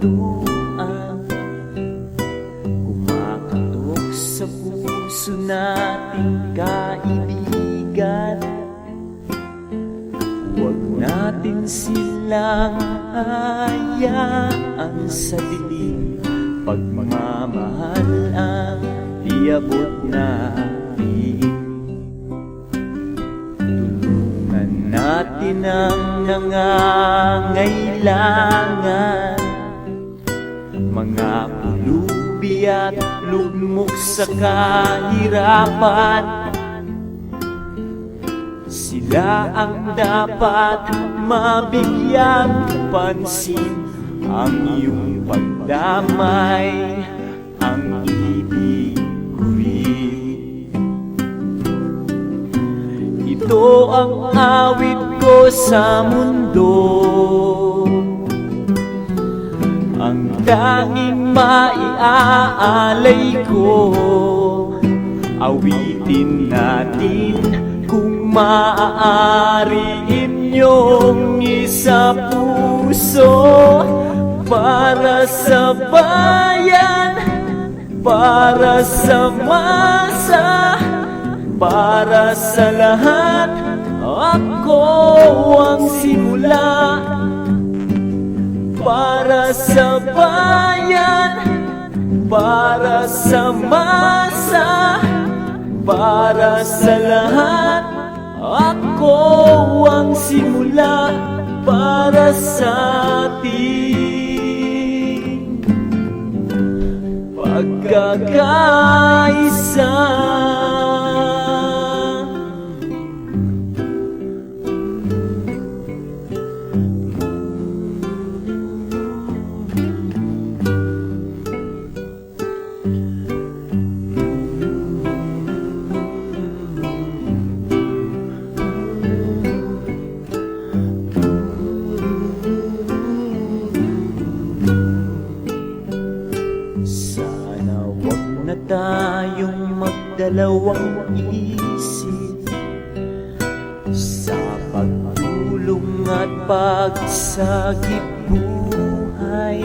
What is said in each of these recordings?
pintuan Kumakatok sa puso nating kaibigan. Huwag natin silang hayaan sa dilim. Pagmamahal ang iabot natin natin ang nangangailangan Mga pulubi at lugmok sa kahirapan. Sila ang dapat mabigyang pansin Ang iyong pagdamay ito ang awit ko sa mundo. Ang tanging maiaalay ko Awitin natin kung maaari inyong isa puso Para sa bayan, para sa masa para sa lahat Ako ang simula. Para sa bayan Para sa masa. Para sa lahat Ako ang simula. Para sa atin. Pagkakaisa na tayong magdalawang isip Sa pagtulong at pagsagip buhay.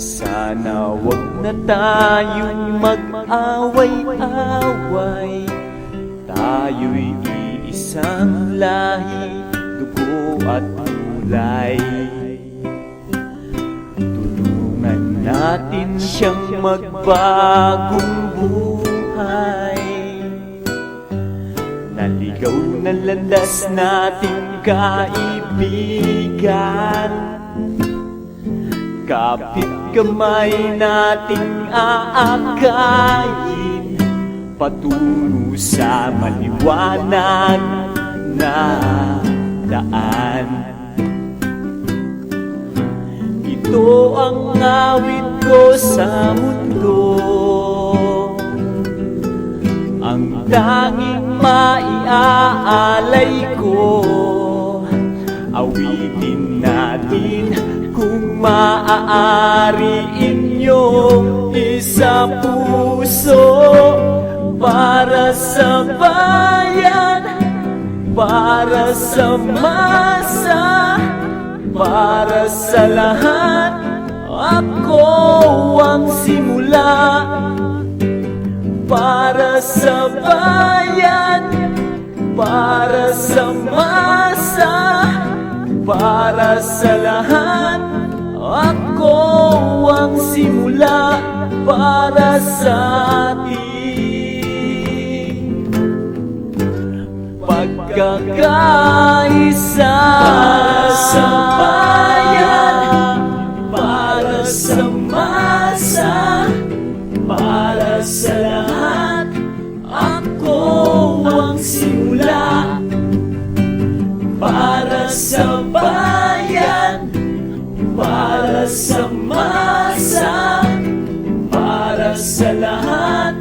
Sana wag na tayong mag-away-away. Tayo'y iisang lahi, dugo at kulay natin siyang magbagong buhay. Naligaw na landas nating kaibigan. Kapit kamay nating aakayin Patungo sa maliwanag na ang awit ko sa mundo. Ang tanging maiaalay ko. Awitin natin kung maaari inyong isa puso Para sa bayan, para sa masa para sa lahat Ako ang simula Para sa bayan Para sa masa Para sa lahat. Ako ang simula Para sa atin. Pagkakaisa. Para sa bayan sa bayan Para sa masa Para sa lahat.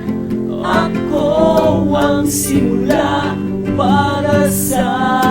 Ako ang simula para sa